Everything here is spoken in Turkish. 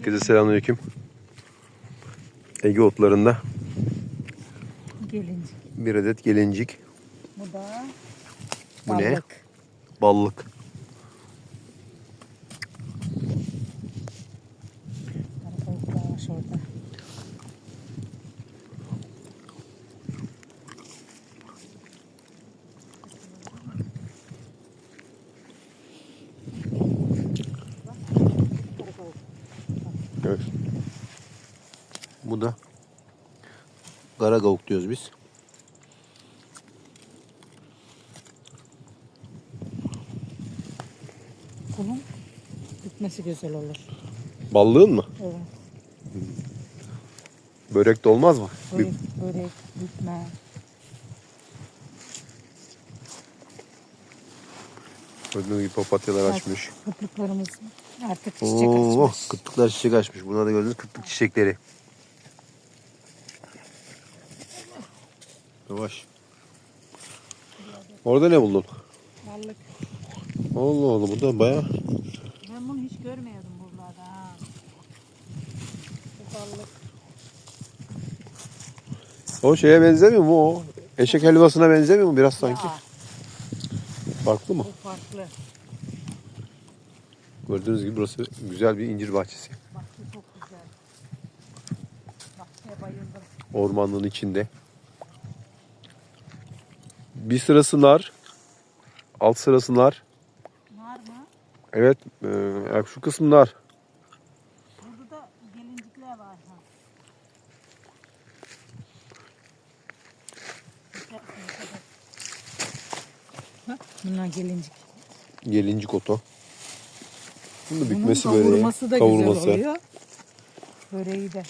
Herkese selamünaleyküm. Ege otlarında Gelince. bir adet gelincik, Bu da Bu ne? balık. ballık. Kara tavuk var orada. Evet. Bu da kara gavuk diyoruz biz. Bunun bitmesi güzel olur. Ballığın mı? Evet. Börek de olmaz mı? Bir- Börek, börek, bitme. Gördüğünüz gibi papatyalar açmış. Kıtlıklarımız artık çiçek Oo, açmış. kıtlıklar çiçek açmış. Bunlar da gördüğünüz kıtlık çiçekleri. Yavaş. Orada ne buldun? Balık. Allah Allah bu da baya Ben bunu hiç görmüyordum buralarda. Ha. Bu balık. o şeye benzemiyor mu o? Eşek helvasına benzemiyor mu biraz sanki? Ya, Farklı mı? bu farklı. Gördüğünüz gibi burası güzel bir incir bahçesi. Bahçe çok güzel. Bahçeye bayıldım. Ormanlığın içinde. Bir sırası nar. Alt sırası nar. Nar mı? Evet e, şu kısım nar. Burada da gelincikler var. Ha. Bak, Bunlar gelincik. Gelincik otu. Bunun da Bunun bükmesi böyle. kavurması da güzel oluyor. Böreği de.